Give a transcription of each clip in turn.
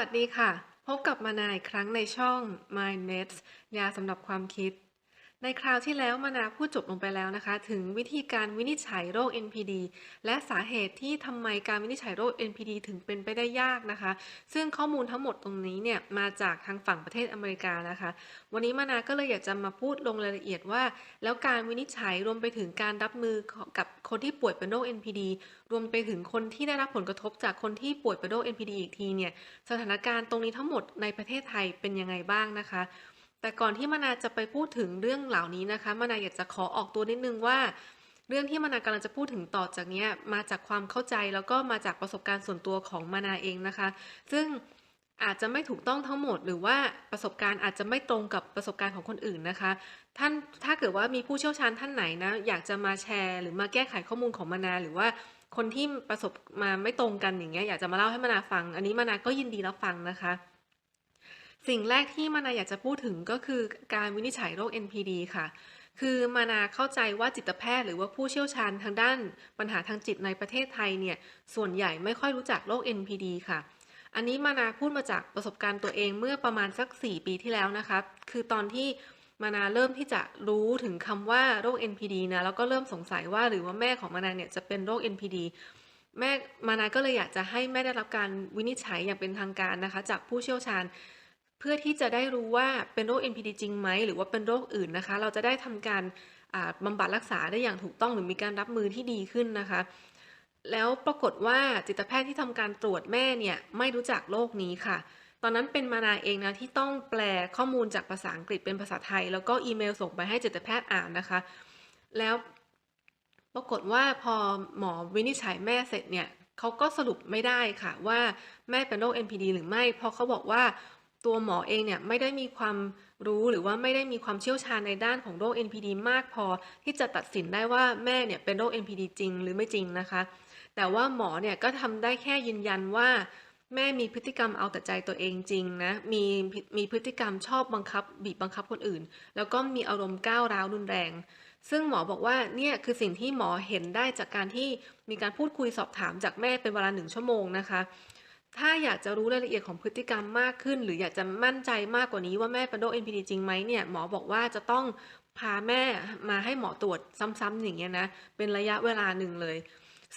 วัสดีค่ะ พบกับมานาอีกครั้งในช่อง Mind Meds ยาสำหรับความคิด ในคราวที่แล้วมานาพูดจบลงไปแล้วนะคะ ถึงวิธีการวินิจฉัยโรค NPD และสาเหตุที่ทำไมการวินิจฉัยโรค NPD ถึงเป็นไปได้ยากนะคะ ซึ่งข้อมูลทั้งหมดตรงนี้เนี่ยมาจากทางฝั่งประเทศอเมริกานะคะ วันนี้มานาก็เลยอยากจะมาพูดลงรายละเอียดว่า แล้วการวินิจฉัยรวมไปถึงการรับมือกับคนที่ป่วยเป็นโรค NPD รวมไปถึงคนที่ได้รับผลกระทบจากคนที่ป่วยเป็นโรค NPD อีกทีเนี่ยสถานการณ์ตรงนี้ทั้งหมดในประเทศไทยเป็นยังไงบ้างนะคะ แต่ก่อนที่มานาจะไปพูดถึงเรื่องเหล่านี้นะคะมานาอยากจะขอออกตัวนิดนึงว่า เรื่องที่มานากำลังจะพูดถึงต่อจากนี้มาจากความเข้าใจแล้วก็มาจากประสบการณ์ส่วนตัวของมานาเองนะคะ ซึ่งอาจจะไม่ถูกต้องทั้งหมด หรือว่าประสบการณ์อาจจะไม่ตรงกับประสบการณ์ของคนอื่นนะคะ ท่านถ้าเกิดว่ามีผู้เชี่ยวชาญท่านไหนนะอยากจะมาแชร์ หรือมาแก้ไขข้อมูลของมานา หรือว่าคนที่ประสบมาไม่ตรงกันอย่างเงี้ยอยากจะมาเล่าให้มานาฟัง อันนี้มานาก็ยินดีรับฟังนะคะ สิ่งแรกที่มานาอยากจะพูดถึงก็คือการวินิจฉัยโรค NPD ค่ะ คือมานาเข้าใจว่าจิตแพทย์หรือว่าผู้เชี่ยวชาญทางด้านปัญหาทางจิตในประเทศไทยเนี่ย ส่วนใหญ่ไม่ค่อยรู้จักโรค NPD ค่ะ อันนี้มานาพูดมาจากประสบการณ์ตัวเองเมื่อประมาณสัก 4 ปีที่แล้วนะคะ คือตอนที่มานาเริ่มที่จะรู้ถึงคำว่าโรค NPD นะ แล้วก็เริ่มสงสัยว่าหรือว่าแม่ของมานาเนี่ยจะเป็นโรค NPD แม่มานาก็เลยอยากจะให้แม่ได้รับการวินิจฉัยอย่างเป็นทางการนะคะ จากผู้เชี่ยวชาญ เพื่อที่จะได้รู้ว่าเป็นโรค NPD จริงไหมหรือว่าเป็นโรคอื่นนะคะ เราจะได้ทำการอ่าบำบัดรักษาได้อย่างถูกต้องหรือมีการรับมือที่ดีขึ้นนะคะ แล้วปรากฏว่าจิตแพทย์ที่ทำการตรวจแม่เนี่ยไม่รู้จักโรคนี้ค่ะ ตอนนั้นเป็นมานาเองนะที่ต้องแปลข้อมูลจากภาษาอังกฤษเป็นภาษาไทย แล้วก็อีเมลส่งไปให้จิตแพทย์อ่านนะคะ แล้วปรากฏว่าพอหมอวินิจฉัยแม่เสร็จเนี่ยเขาก็สรุปไม่ได้ค่ะว่าแม่เป็นโรค NPD หรือไม่ เพราะเขาบอกว่า ตัวหมอเองเนี่ยไม่ได้มีความรู้หรือว่าไม่ได้มีความเชี่ยวชาญในด้านของโรค NPD มากพอ ที่จะตัดสินได้ว่าแม่เนี่ยเป็นโรค NPD จริงหรือไม่จริงนะคะ แต่ว่าหมอเนี่ยก็ทำได้แค่ยืนยันว่า แม่มีพฤติกรรมเอาแต่ใจตัวเองจริงนะมีมีพฤติกรรมชอบบังคับ บีบบังคับคนอื่น แล้วก็มีอารมณ์ก้าวร้าวรุนแรง ซึ่งหมอบอกว่าเนี่ยคือสิ่งที่หมอเห็นได้จากการที่มีการพูดคุยสอบถามจากแม่เป็นเวลาหนึ่งชั่วโมงนะคะ ถ้าอยากจะรู้รายละเอียดของพฤติกรรมมากขึ้น หรืออยากจะมั่นใจมากกว่านี้ว่าแม่เป็นโรค NPD จริงไหมเนี่ยหมอบอกว่าจะต้องพาแม่มาให้หมอตรวจซ้ำๆอย่างเงี้ยนะเป็นระยะเวลาหนึ่งเลย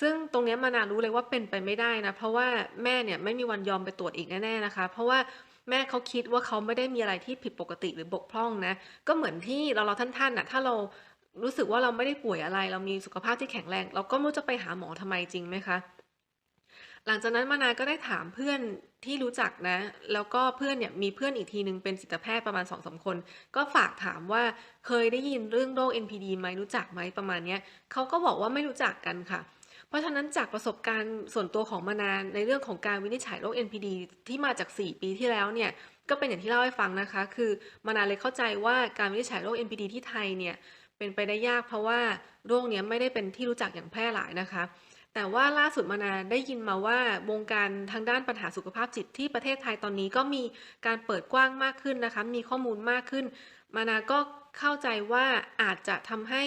ซึ่งตรงเนี้ยมานารู้เลยว่าเป็นไปไม่ได้นะเพราะว่าแม่เนี่ยไม่มีวันยอมไปตรวจอีกแน่ๆนะคะ เพราะว่าแม่เขาคิดว่าเขาไม่ได้มีอะไรที่ผิดปกติหรือบกพร่องนะก็เหมือนที่เราเราท่านๆน่ะถ้าเรารู้สึกว่าเราไม่ได้ป่วยอะไร เรามีสุขภาพที่แข็งแรง เราก็ไม่รู้จะไปหาหมอทำไมจริงไหมคะ หลังจากนั้นมานาก็ได้ถามเพื่อนที่รู้จักนะ แล้วก็เพื่อนเนี่ยมีเพื่อนอีกทีนึงเป็นจิตแพทย์ประมาณ2อสคน ก็ฝากถามว่าเคยได้ยินเรื่องโรค NPD ไหมรู้จักไหมประมาณเนี้ยเขาก็บอกว่าไม่รู้จักกันค่ะ เพราะฉะนั้นจากประสบการณ์ส่วนตัวของมานาในเรื่องของการวินิจฉัยโรค NPD ที่มาจาก 4 ปีที่แล้วเนี่ยก็เป็นอย่างที่เล่าให้ฟังนะคะ คือมานาเลยเข้าใจว่าการวินิจฉัยโรค NPD ที่ไทยเนี่ยเป็นไปได้ยากเพราะว่าโรคเนี้ยไม่ได้เป็นที่รู้จักอย่างแพร่หลายนะคะ แต่ว่าล่าสุดมานาได้ยินมาว่าวงการทางด้านปัญหาสุขภาพจิตที่ประเทศไทยตอนนี้ก็มีการเปิดกว้างมากขึ้นนะคะ มีข้อมูลมากขึ้น มานาก็เข้าใจว่าอาจจะทำให้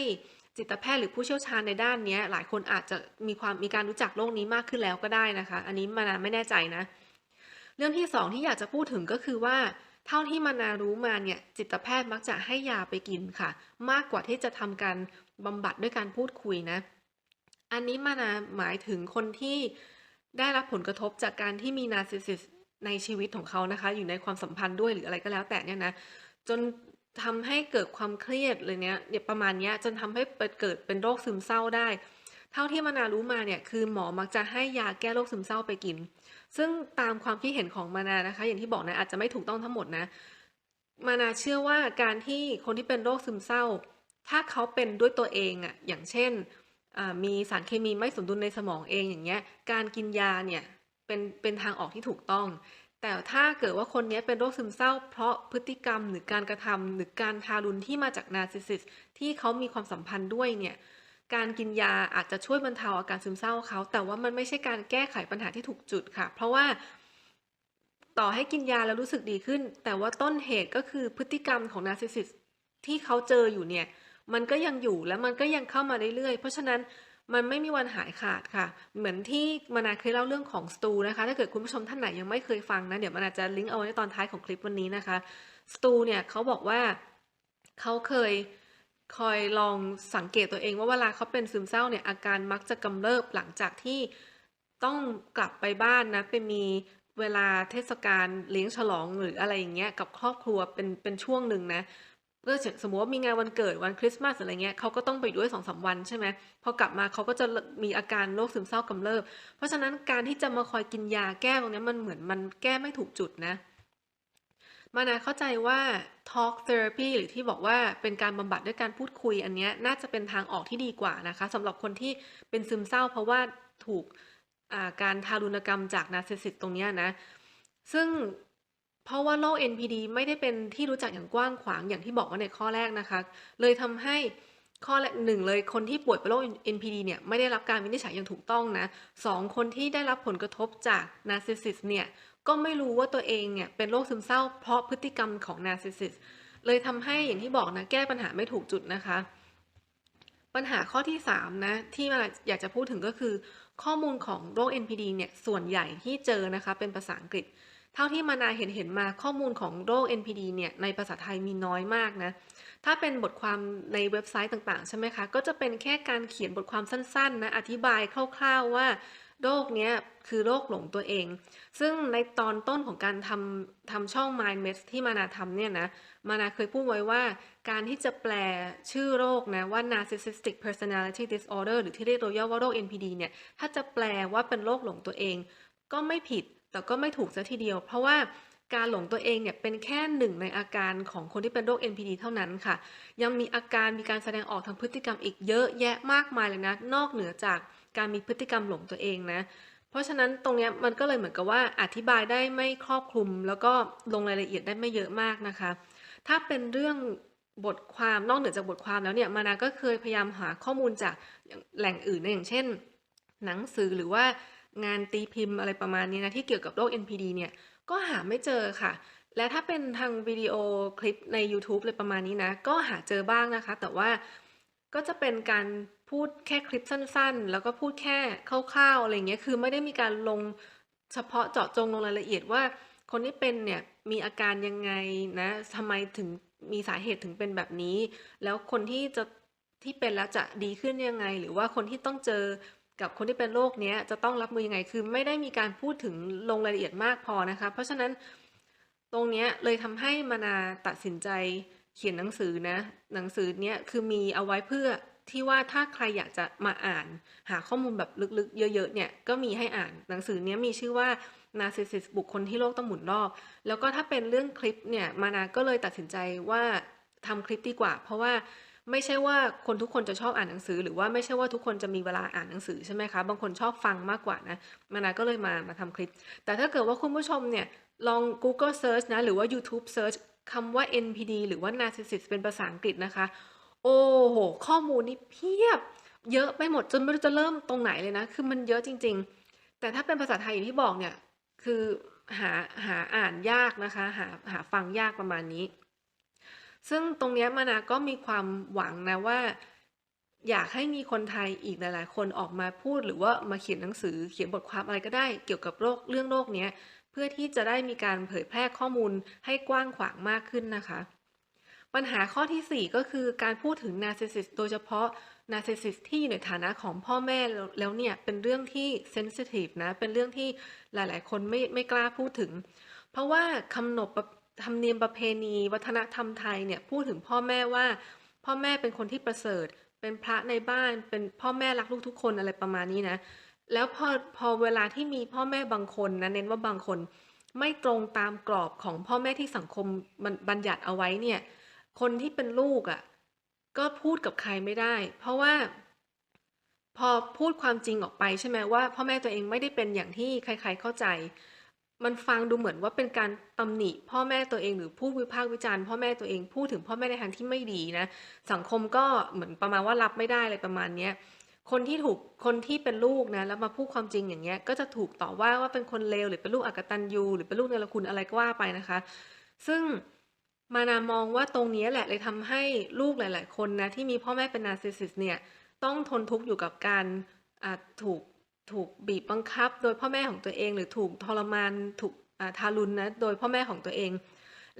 จิตแพทย์หรือผู้เชี่ยวชาญในด้านนี้หลายคนอาจจะมีความมีการรู้จักโรคนี้มากขึ้นแล้วก็ได้นะคะ อันนี้มานาไม่แน่ใจนะ เรื่องที่สองที่อยากจะพูดถึงก็คือว่า เท่าที่มานารู้มาเนี่ยจิตแพทย์มักจะให้ยาไปกินค่ะ มากกว่าที่จะทำการบำบัดด้วยการพูดคุยนะ อันนี้มานาหมายถึงคนที่ได้รับผลกระทบจากการที่มีนาร์ซิสซิสในชีวิตของเขานะคะ อยู่ในความสัมพันธ์ด้วยหรืออะไรก็แล้วแต่เนี่ยนะจนทำให้เกิดความเครียดเลยเนี้ยเนี่ยประมาณเนี้ยจนทำให้เกิดเป็นโรคซึมเศร้าได้ เท่าที่มานารู้มาเนี่ยคือหมอมักจะให้ยาแก้โรคซึมเศร้าไปกิน ซึ่งตามความคิดเห็นของมานานะคะ อย่างที่บอกนะอาจจะไม่ถูกต้องทั้งหมดนะ มานาเชื่อว่าการที่คนที่เป็นโรคซึมเศร้า ถ้าเขาเป็นด้วยตัวเองอะอย่างเช่น มีสารเคมีไม่สมดุลในสมองเองอย่างเงี้ย การกินยาเนี่ยเป็นเป็นทางออกที่ถูกต้อง แต่ถ้าเกิดว่าคนนี้เป็นโรคซึมเศร้า เพราะพฤติกรรมหรือการกระทำหรือการทารุณที่มาจากนาร์ซิสซิสที่เขามีความสัมพันธ์ด้วยเนี่ยการกินยาอาจจะช่วยบรรเทาอาการซึมเศร้าเขา แต่ว่ามันไม่ใช่การแก้ไขปัญหาที่ถูกจุดค่ะ เพราะว่าต่อให้กินยาแล้วรู้สึกดีขึ้น แต่ว่าต้นเหตุก็คือพฤติกรรมของนาร์ซิสซิสที่เขาเจออยู่เนี่ย มันก็ยังอยู่และมันก็ยังเข้ามาเรื่อยๆ เพราะฉะนั้นมันไม่มีวันหายขาดค่ะ เหมือนที่มานาเคยเล่าเรื่องของสตูนะคะ ถ้าเกิดคุณผู้ชมท่านไหนยังไม่เคยฟังนะ เดี๋ยวมานาจะลิงก์เอาไว้ในตอนท้ายของคลิปวันนี้นะคะ สตูเนี่ยเขาบอกว่าเขาเคยคอยลองสังเกตตัวเองว่าเวลาเขาเป็นซึมเศร้าเนี่ยอาการมักจะกำเริบหลังจากที่ต้องกลับไปบ้านนะไปมีเวลาเทศกาลเลี้ยงฉลองหรืออะไรอย่างเงี้ยกับครอบครัวเป็นเป็นช่วงหนึ่งนะ ก็สมมติว่ามีงานวันเกิดวันคริสต์มาสอะไรเงี้ยเขาก็ต้องไปด้วยสองสามวันใช่ไหมพอกลับมาเขาก็จะมีอาการโรคซึมเศร้ากำเริบ เพราะฉะนั้นการที่จะมาคอยกินยาแก้ตรงนี้มันเหมือนมันแก้ไม่ถูกจุดนะมานาเข้าใจว่า talk therapy หรือที่บอกว่าเป็นการบำบัดด้วยการพูดคุยอันนี้น่าจะเป็นทางออกที่ดีกว่านะคะสำหรับคนที่เป็นซึมเศร้า เพราะว่าถูกการทารุณกรรมจากนาร์ซิสซิสตรงนี้นะ ซึ่ง เพราะว่าโรค NPD ไม่ได้เป็นที่รู้จักอย่างกว้างขวางอย่างที่บอกว่าในข้อแรกนะคะ เลยทำให้ข้อแรกหนึ่งเลยคนที่ป่วยเป็นโรค NPD เนี่ยไม่ได้รับการวินิจฉัยอย่างถูกต้องนะสองคนที่ได้รับผลกระทบจากนาร์ซิสซิสเนี่ยก็ไม่รู้ว่าตัวเองเนี่ยเป็นโรคซึมเศร้าเพราะพฤติกรรมของนาร์ซิสซิสเลยทำให้อย่างที่บอกนะแก้ปัญหาไม่ถูกจุดนะคะ ปัญหาข้อที่3นะที่อยากจะพูดถึงก็คือ ข้อมูลของโรค NPD เนี่ยส่วนใหญ่ที่เจอนะคะเป็นภาษาอังกฤษ เท่าที่มานาเห็นเห็นมาข้อมูลของโรค NPD เนี่ยในภาษาไทยมีน้อยมากนะ ถ้าเป็นบทความในเว็บไซต์ต่างๆ ใช่ไหมคะ ก็จะเป็นแค่การเขียนบทความสั้นๆนะอธิบายคร่าวๆว่าโรคเนี้ยคือโรคหลงตัวเอง ซึ่งในตอนต้นของการทำทำช่อง Mind m e d ที่มานาทำเนี่ยนะ มานาเคยพูดไว้ว่า การที่จะแปลชื่อโรคนะว่า narcissistic personality disorder หรือที่เรียกตัวย่อว่าโรค NPD เนี่ย ถ้าจะแปลว่าเป็นโรคหลงตัวเอง ก็ไม่ผิด แต่ก็ไม่ถูกซะทีเดียว เพราะว่าการหลงตัวเองเนี่ยเป็นแค่หนึ่งในอาการของคนที่เป็นโรค NPD เท่านั้นค่ะ ยังมีอาการมีการแสดงออกทางพฤติกรรมอีกเยอะแยะมากมายเลยนะ นอกเหนือจากการมีพฤติกรรมหลงตัวเองนะ เพราะฉะนั้นตรงนี้มันก็เลยเหมือนกับว่าอธิบายได้ไม่ครอบคลุม แล้วก็ลงรายละเอียดได้ไม่เยอะมากนะคะ ถ้าเป็นเรื่องบทความนอกเหนือจากบทความแล้วเนี่ยมานาก็เคยพยายามหาข้อมูลจากแหล่งอื่นนะอย่างเช่น หนังสือหรือว่า งานตีพิมพ์อะไรประมาณนี้นะ ที่เกี่ยวกับโรค NPD เนี่ย ก็หาไม่เจอค่ะ และถ้าเป็นทางวิดีโอคลิปใน YouTube เลยประมาณนี้นะ ก็หาเจอบ้างนะคะ แต่ว่าก็จะเป็นการพูดแค่คลิปสั้นๆ แล้วก็พูดแค่คร่าวๆอะไรเงี้ย คือไม่ได้มีการลงเฉพาะเจาะจงลงรายละเอียดว่า คนที่เป็นเนี่ยมีอาการยังไงนะทำไมถึงมีสาเหตุถึงเป็นแบบนี้ แล้วคนที่จะที่เป็นแล้วจะดีขึ้นยังไง หรือว่าคนที่ต้องเจอ กับคนที่เป็นโรคนี้จะต้องรับมือยังไง คือไม่ได้มีการพูดถึงลงรายละเอียดมากพอนะคะ เพราะฉะนั้นตรงนี้เลยทำให้มานาตัดสินใจเขียนหนังสือนะ หนังสือเนี้ยคือมีเอาไว้เพื่อที่ว่าถ้าใครอยากจะมาอ่านหาข้อมูลแบบลึกๆ เยอะๆเนี่ยก็มีให้อ่านหนังสือเนี้ยมีชื่อว่า Narcissist บุคคลที่โลกต้องหมุนรอบ แล้วก็ถ้าเป็นเรื่องคลิปเนี่ยมานาก็เลยตัดสินใจว่าทำคลิปดีกว่า เพราะว่า ไม่ใช่ว่าคนทุกคนจะชอบอ่านหนังสือ หรือว่าไม่ใช่ว่าทุกคนจะมีเวลาอ่านหนังสือใช่ไหมคะ บางคนชอบฟังมากกว่านะมานาก็เลยมามาทำคลิป แต่ถ้าเกิดว่าคุณผู้ชมเนี่ยลอง Google Search นะ หรือว่า YouTube Search คำว่า NPD หรือว่า Narcissist เป็นภาษาอังกฤษนะคะ โอ้โห ข้อมูลนี่เพียบ เยอะไปหมดจนไม่รู้จะเริ่มตรงไหนเลยนะ คือมันเยอะจริง ๆ แต่ถ้าเป็นภาษาไทยอย่างที่บอกเนี่ย คือหาหาอ่านยากนะคะ หาหาฟังยากประมาณนี้ ซึ่งตรงนี้มานาก็มีความหวังนะว่า อยากให้มีคนไทยอีกหลายๆ คนออกมาพูดหรือว่ามาเขียนหนังสือเขียนบทความอะไรก็ได้เกี่ยวกับโรคเรื่องโรคนี้เพื่อที่จะได้มีการเผยแพร่ข้อมูลให้กว้างขวางมากขึ้นนะคะ ปัญหาข้อที่ 4 ก็คือการพูดถึง narcissist โดยเฉพาะ narcissist ที่อยู่ในฐานะของพ่อแม่แล้วเนี่ยเป็นเรื่องที่ sensitive นะเป็นเรื่องที่หลายๆ คนไม่ไม่กล้าพูดถึง เพราะว่าคำนบ ธรรมเนียมประเพณี วัฒนธรรมไทยเนี่ยพูดถึงพ่อแม่ว่า พ่อแม่เป็นคนที่ประเสริฐ เป็นพระในบ้านเป็นพ่อแม่รักลูกทุกคนอะไรประมาณนี้นะแล้วพอพอเวลาที่มีพ่อแม่บางคนนะเน้นว่าบางคนไม่ตรงตามกรอบของพ่อแม่ที่สังคมบัญญัติเอาไว้เนี่ยคนที่เป็นลูกอะ่ะก็พูดกับใครไม่ได้ เพราะว่า พอพูดความจริงออกไปใช่ไหมว่า พ่อแม่ตัวเองไม่ได้เป็นอย่างที่ใคร ๆเข้าใจ มันฟังดูเหมือนว่าเป็นการตำหนิพ่อแม่ตัวเองหรือพูดวิพากษ์วิจารณ์พ่อแม่ตัวเองพูดถึงพ่อแม่ในทางที่ไม่ดีนะ สังคมก็เหมือนประมาณว่ารับไม่ได้อะไรประมาณเนี้ยคนที่ถูกคนที่เป็นลูกนะแล้วมาพูดความจริงอย่างเงี้ยก็จะถูกต่อว่าว่าเป็นคนเลวหรือเป็นลูกอักตัญญูหรือเป็นลูกเนรคุณอะไรก็ว่าไปนะคะ ซึ่งมานามองว่าตรงนี้แหละเลยทำให้ลูกหลาย ๆ คนนะที่มีพ่อแม่เป็นนาร์ซิสซิสเนี่ยต้องทนทุกข์อยู่กับการถูก ถูกบีบบังคับ โดยพ่อแม่ของตัวเอง หรือถูกทรมานถูกทารุณนะโดยพ่อแม่ของตัวเอง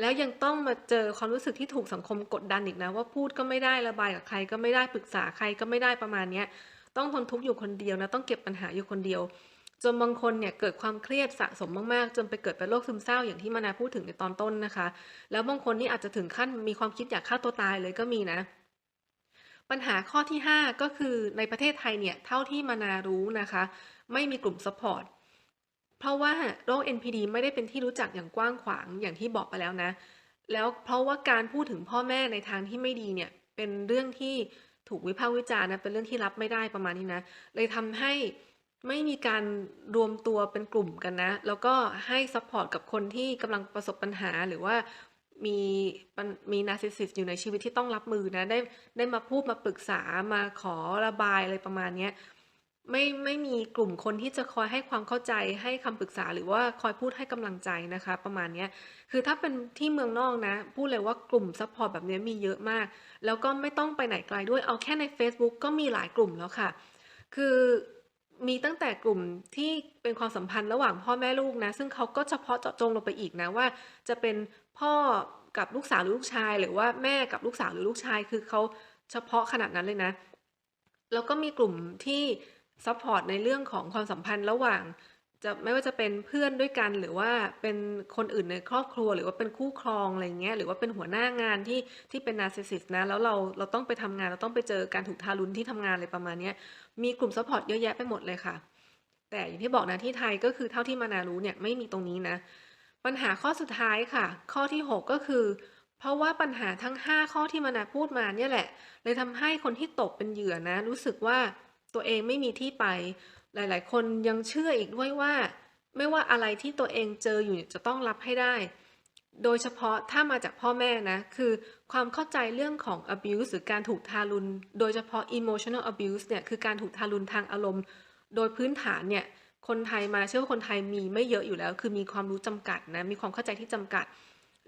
แล้วยังต้องมาเจอความรู้สึกที่ถูกสังคมกดดันอีกนะว่าพูดก็ไม่ได้ระบายกับใครก็ไม่ได้ปรึกษาใครก็ไม่ได้ประมาณนี้ต้องทนทุกข์อยู่คนเดียวนะต้องเก็บปัญหาอยู่คนเดียว จนบางคนเนี่ยเกิดความเครียดสะสมมากๆ จนไปเกิดเป็นโรคซึมเศร้าอย่างที่มานาพูดถึงในตอนต้นนะคะ แล้วบางคนนี่อาจจะถึงขั้นมีความคิดอยากฆ่าตัวตายเลยก็มีนะ ปัญหาข้อที่ 5 ก็คือในประเทศไทยเนี่ย เท่าที่มานารู้นะคะ ไม่มีกลุ่มซัพพอร์ตเพราะว่าโรค NPD ไม่ได้เป็นที่รู้จักอย่างกว้างขวางอย่างที่บอกไปแล้วนะ แล้วเพราะว่าการพูดถึงพ่อแม่ในทางที่ไม่ดีเนี่ย เป็นเรื่องที่ถูกวิพากษ์วิจารณ์นะเป็นเรื่องที่รับไม่ได้ประมาณนี้นะ เลยทำให้ไม่มีการรวมตัวเป็นกลุ่มกันนะ แล้วก็ให้ซัพพอร์ตกับคนที่กำลังประสบปัญหาหรือว่า มีมีนาร์ซิสซิสอยู่ในชีวิตที่ต้องรับมือนะ ได้ได้มาพูดมาปรึกษามาขอระบายอะไรประมาณเนี้ยไม่ไม่มีกลุ่มคนที่จะคอยให้ความเข้าใจให้คำปรึกษาหรือว่าคอยพูดให้กำลังใจนะคะ ประมาณนี้คือถ้าเป็นที่เมืองนอกนะ พูดเลยว่ากลุ่มซัพพอร์ตแบบนี้มีเยอะมาก แล้วก็ไม่ต้องไปไหนไกลด้วยเอาแค่ใน Facebook ก็มีหลายกลุ่มแล้วค่ะ คือ มีตั้งแต่กลุ่มที่เป็นความสัมพันธ์ระหว่างพ่อแม่ลูกนะ ซึ่งเขาก็เฉพาะเจาะจงลงไปอีกนะว่า จะเป็นพ่อกับลูกสาวหรือลูกชาย หรือว่าแม่กับลูกสาวหรือลูกชายคือเขาเฉพาะขนาดนั้นเลยนะ แล้วก็มีกลุ่มที่ซัพพอร์ตในเรื่องของความสัมพันธ์ระหว่าง จะไม่ว่าจะเป็นเพื่อนด้วยกัน หรือว่าเป็นคนอื่นในครอบครัว หรือว่าเป็นคู่ครองอะไรเงี้ยหรือว่าเป็นหัวหน้างานที่ที่เป็นนาร์ซิสซิสนะแล้วเราเราต้องไปทำงานเราต้องไปเจอการถูกทารุณที่ทำงานอะไรประมาณเนี้ย มีกลุ่มซัพพอร์ตเยอะแยะไปหมดเลยค่ะ แต่อย่างที่บอกนะที่ไทยก็คือเท่าที่มานารู้เนี่ยไม่มีตรงนี้นะ ปัญหาข้อสุดท้ายค่ะ ข้อที่ 6 ก็คือ เพราะว่าปัญหาทั้ง 5 ข้อที่มานาพูดมาเนี่ยแหละ เลยทำให้คนที่ตกเป็นเหยื่อนะ รู้สึกว่าตัวเองไม่มีที่ไป หลาย ๆ คนยังเชื่ออีกด้วยว่า ไม่ว่าอะไรที่ตัวเองเจออยู่จะต้องรับให้ได้ โดยเฉพาะถ้ามาจากพ่อแม่นะ คือความเข้าใจเรื่องของ abuse หรือการถูกทารุณ โดยเฉพาะ emotional abuse เนี่ยคือการถูกทารุณทางอารมณ์ โดยพื้นฐานเนี่ยคนไทยมาเชื่อว่าคนไทยมีไม่เยอะอยู่แล้ว คือมีความรู้จำกัดนะมีความเข้าใจที่จำกัด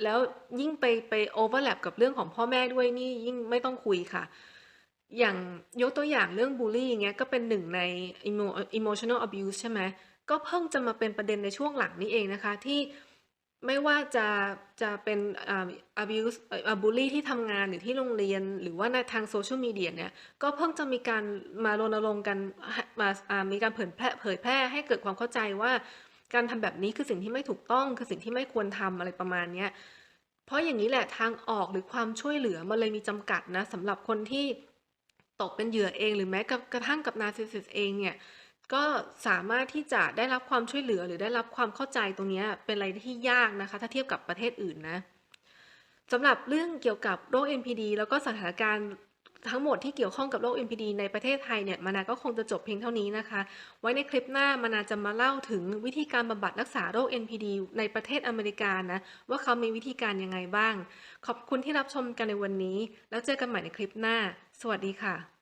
แล้วยิ่งไปไป overlap กับเรื่องของพ่อแม่ด้วยนี่ยิ่งไม่ต้องคุยค่ะ อย่างยกตัวอย่างเรื่องบูลลี่อย่างเงี้ยก็เป็นหนึ่งใน emotional abuse ใช่ไหมก็เพิ่งจะมาเป็นประเด็นในช่วงหลังนี้เองนะคะที่ ไม่ว่าจะ จะเป็นอ่า abuse อ่อ bully ที่ทำงานหรือที่โรงเรียน หรือว่าในทางโซเชียลมีเดียเนี่ย ก็เพิ่งจะมีการมารณรงค์กันมาอ่ามีการเผยแพร่เผยแพร่ให้เกิดความเข้าใจว่า การทำแบบนี้คือสิ่งที่ไม่ถูกต้อง คือสิ่งที่ไม่ควรทำอะไรประมาณเนี้ย เพราะอย่างนี้แหละทางออกหรือความช่วยเหลือมันเลยมีจำกัดนะสำหรับคนที่ตกเป็นเหยื่อเองหรือแม้กระทั่งกับนาร์ซิสซิสเองเนี่ย ก็สามารถที่จะได้รับความช่วยเหลือหรือได้รับความเข้าใจตรงนี้เป็นอะไรที่ยากนะคะ ถ้าเทียบกับประเทศอื่นนะสำหรับเรื่องเกี่ยวกับโรค NPD แล้วก็สถานการณ์ทั้งหมดที่เกี่ยวข้องกับโรค NPD ในประเทศไทยเนี่ยมานาก็คงจะจบเพียงเท่านี้นะคะ ไว้ในคลิปหน้ามานาจะมาเล่าถึงวิธีการบำบัดรักษาโรค NPD ในประเทศอเมริกานะ ว่าเขามีวิธีการยังไงบ้าง ขอบคุณที่รับชมกันในวันนี้ แล้วเจอกันใหม่ในคลิปหน้า สวัสดีค่ะ